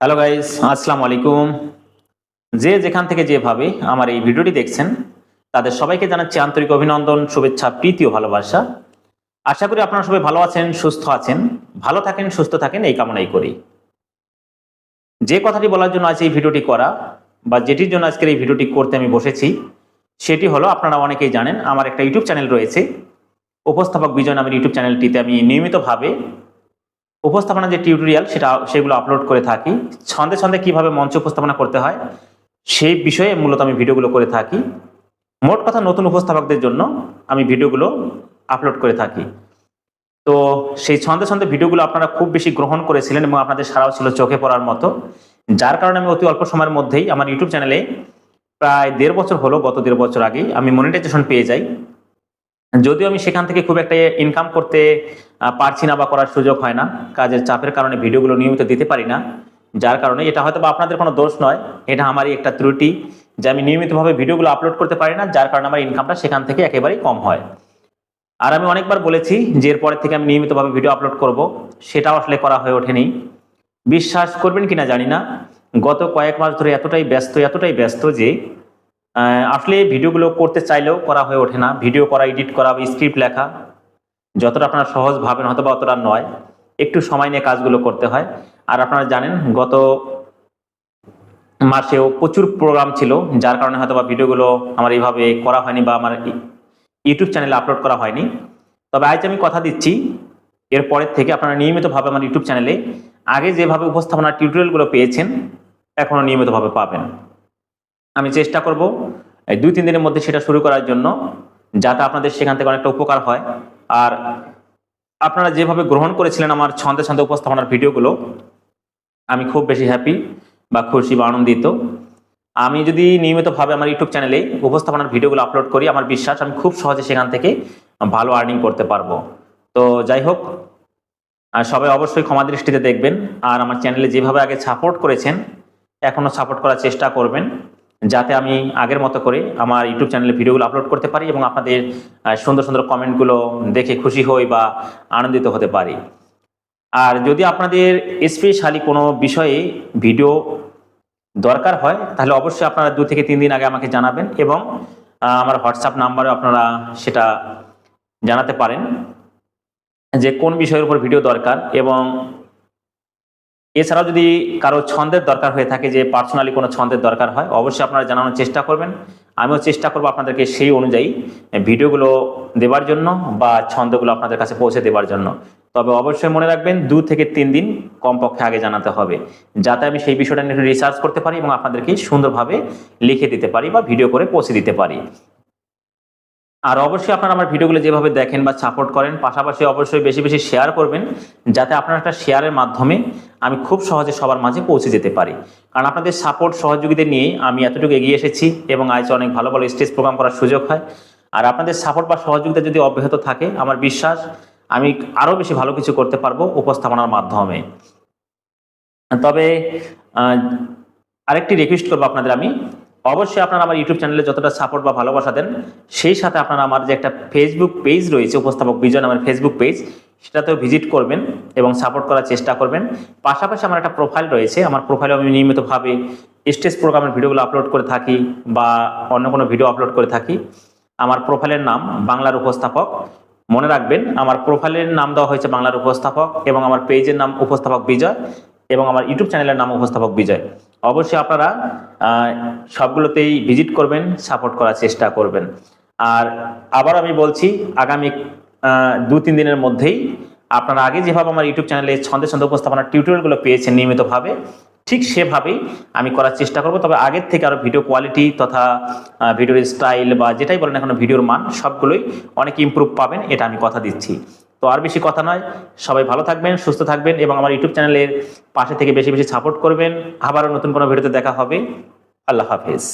Hello guys আসসালামু আলাইকুম যে যেখান থেকে যেভাবে আমার এই ভিডিওটি দেখছেন, তাদের সবাইকে জানাচ্ছি আন্তরিক অভিনন্দন, শুভেচ্ছা, প্রীতি ও ভালোবাসা। আশা করি আপনারা সবাই ভালো আছেন, সুস্থ আছেন, ভালো থাকেন, সুস্থ থাকেন, এই কামনাই করি। যে কথাটি বলার জন্য আজ এই ভিডিওটি করা, বা যেটির জন্য আজকের এই ভিডিওটি করতে আমি বসেছি, সেটি হলো, আপনারা অনেকেই জানেন, আমার একটা ইউটিউব চ্যানেল রয়েছে। উপস্থাপক বিজয় নামের ইউটিউব চ্যানেলটিতে আমি নিয়মিতভাবে উপস্থাপনা যে টিউটোরিয়াল সেটা সেগুলো আপলোড করে থাকি। ছন্দে ছন্দে কীভাবে মঞ্চ উপস্থাপনা করতে হয়, সেই বিষয়ে মূলত আমি ভিডিওগুলো করে থাকি। মোট কথা নতুন উপস্থাপকদের জন্য আমি ভিডিওগুলো আপলোড করে থাকি। তো সেই ছন্দে ছন্দে ভিডিওগুলো আপনারা খুব বেশি গ্রহণ করেছিলেন এবং আপনাদের সারাও ছিল চোখে পড়ার মতো। যার কারণে আমি অতি অল্প সময়ের মধ্যেই আমার ইউটিউব চ্যানেলে প্রায় দেড় বছর হলো, গত দেড় বছর আগে আমি মনিটাইজেশন পেয়ে যাই। যদিও আমি সেখান থেকে খুব একটা ইনকাম করতে পারছি না বা করার সুযোগ হয় না। কাজের চাপের কারণে ভিডিওগুলো নিয়মিত দিতে পারি না। যার কারণে এটা হয়তো বা আপনাদের কোনো দোষ নয়, এটা আমারই একটা ত্রুটি যে আমি নিয়মিতভাবে ভিডিওগুলো আপলোড করতে পারি না, যার কারণে আমার ইনকামটা সেখান থেকে একেবারেই কম হয়। আর আমি অনেকবার বলেছি যে এরপরের থেকে আমি নিয়মিতভাবে ভিডিও আপলোড করব, সেটাও আসলে করা হয়ে ওঠেনি। বিশ্বাস করবেন কিনা জানি না, গত কয়েক মাস ধরে এতটাই ব্যস্ত এতটাই ব্যস্ত যে আসলে ভিডিওগুলো করতে চাইলেও করা হয়ে ওঠে না। ভিডিও করা এডিট করা স্ক্রিপ্ট লেখা যতটা আপনারা সহজ ভাবেন হয়তো বা অতটা নয়। একটু সময় নিয়ে কাজগুলো করতে হয়। আর আপনারা জানেন, গত মাসেও প্রচুর প্রোগ্রাম ছিল, যার কারণে হয়তো বা ভিডিওগুলো আমার এইভাবে করা হয়নি বা আমার ইউটিউব চ্যানেলে আপলোড করা হয়নি। তবে আজ আমি কথা দিচ্ছি এরপরের থেকে আপনারা নিয়মিতভাবে আমার ইউটিউব চ্যানেলে আগে যেভাবে উপস্থাপনার টিউটোরিয়ালগুলো পেয়েছেন, এখনও নিয়মিতভাবে পাবেন। আমি চেষ্টা করব, এই দুই তিন দিনের মধ্যে সেটা শুরু করার জন্য, যাতে আপনাদের সেখান থেকে অনেকটা উপকার হয়। আর আপনারা যেভাবে গ্রহণ করেছিলেন আমার ছন্দে ছন্দে উপস্থাপনার ভিডিওগুলো, আমি খুব বেশি হ্যাপি বা খুশি বা আনন্দিত। আমি যদি নিয়মিতভাবে আমার ইউটিউব চ্যানেলে উপস্থাপনার ভিডিওগুলো আপলোড করি, আমার বিশ্বাস আমি খুব সহজে সেখান থেকে ভালো আর্নিং করতে পারব। তো যাই হোক সবাই অবশ্যই ক্ষমা দৃষ্টিতে দেখবেন, আর আমার চ্যানেলে যেভাবে আগে সাপোর্ট করেছেন এখনও সাপোর্ট করার চেষ্টা করবেন। যাতে আমি আগের মতো করে আমার ইউটিউব চ্যানেলে ভিডিওগুলো আপলোড করতে পারি এবং আপনাদের সুন্দর সুন্দর কমেন্টগুলো দেখে খুশি হই বা আনন্দিত হতে পারি। আর যদি আপনাদের স্পেশালি কোনো বিষয়ে ভিডিও দরকার হয়, তাহলে অবশ্যই আপনারা দু থেকে তিন দিন আগে আমাকে জানাবেন এবং আমার হোয়াটসঅ্যাপ নাম্বারে আপনারা সেটা জানাতে পারেন যে কোন বিষয়ের উপর ভিডিও দরকার এবং এছাড়াও যদি কারও ছন্দের দরকার হয়ে থাকে যে পার্সোনালি কোনো ছন্দের দরকার হয়, অবশ্যই আপনারা জানানোর চেষ্টা করবেন। আমিও চেষ্টা করব আপনাদেরকে সেই অনুযায়ী ভিডিওগুলো দেওয়ার জন্য বা ছন্দগুলো আপনাদের কাছে পৌঁছে দেওয়ার জন্য। তবে অবশ্যই মনে রাখবেন, দু থেকে তিন দিন কমপক্ষে আগে জানাতে হবে, যাতে আমি সেই বিষয়টা নিয়ে রিসার্চ করতে পারি এবং আপনাদেরকে সুন্দরভাবে লিখে দিতে পারি বা ভিডিও করে পৌঁছে দিতে পারি। আর অবশ্যই আপনারা আমার ভিডিওগুলো যেভাবে দেখেন বা সাপোর্ট করেন, পাশাপাশি অবশ্যই বেশি বেশি শেয়ার করবেন, যাতে আপনারা একটা শেয়ারের মাধ্যমে আমি খুব সহজে সবার মাঝে পৌঁছে যেতে পারি। কারণ আপনাদের সাপোর্ট সহযোগিতা নিয়ে আমি এতটুকু এগিয়ে এসেছি এবং আজ অনেক ভালো ভালো স্টেজ প্রোগ্রাম করার সুযোগ হয়। আর আপনাদের সাপোর্ট বা সহযোগিতা যদি অব্যাহত থাকে, আমার বিশ্বাস আমি আরও বেশি ভালো কিছু করতে পারব উপস্থাপনার মাধ্যমে। তবে আরেকটি রিকোয়েস্ট করব আপনাদের আমি। অবশ্যই আপনারা আমার ইউটিউব চ্যানেলে যতটা সাপোর্ট বা ভালোবাসা দেন, সেই সাথে আপনারা আমার যে একটা ফেসবুক পেজ রয়েছে, উপস্থাপক বিজন আমার ফেসবুক পেজ সেটাতেও ভিজিট করবেন এবং সাপোর্ট করার চেষ্টা করবেন। পাশাপাশি আমার একটা প্রোফাইল রয়েছে, আমার প্রোফাইলে আমি নিয়মিতভাবে স্টেজ প্রোগ্রামের ভিডিওগুলো আপলোড করে থাকি বা অন্য কোনো ভিডিও আপলোড করে থাকি। আমার প্রোফাইলের নাম বাংলার উপস্থাপক। মনে রাখবেন, আমার প্রোফাইলের নাম দেওয়া হয়েছে বাংলার উপস্থাপক এবং আমার পেজের নাম উপস্থাপক বিজয় এবং আমার ইউটিউব চ্যানেলের নাম উপস্থাপক বিজয়। অবশ্যই আপনারা সবগুলোতেই ভিজিট করবেন, সাপোর্ট করার চেষ্টা করবেন। আর আবার আমি বলছি, আগামী দু তিন দিনের মধ্যেই আপনারা আগে যেভাবে আমার ইউটিউব চ্যানেলে ছন্দে ছন্দে উপস্থাপনার টিউটোরিয়ালগুলো পেয়েছেন নিয়মিতভাবে, ঠিক সেভাবেই আমি করার চেষ্টা করব। তবে আগের থেকে আরও ভিডিও কোয়ালিটি তথা ভিডিওর স্টাইল বা যেটাই বলেন এখন ভিডিওর মান সবগুলোই অনেক ইমপ্রুভ পাবেন, এটা আমি কথা দিচ্ছি। তো আর বেশি কথা নয়। সবাই ভালো থাকবেন, সুস্থ থাকবেন এবং আমার ইউটিউব চ্যানেলের পাশে থেকে বেশি বেশি সাপোর্ট করবেন। আবারও নতুন কোনো ভিডিওতে দেখা হবে। আল্লাহ হাফেজ।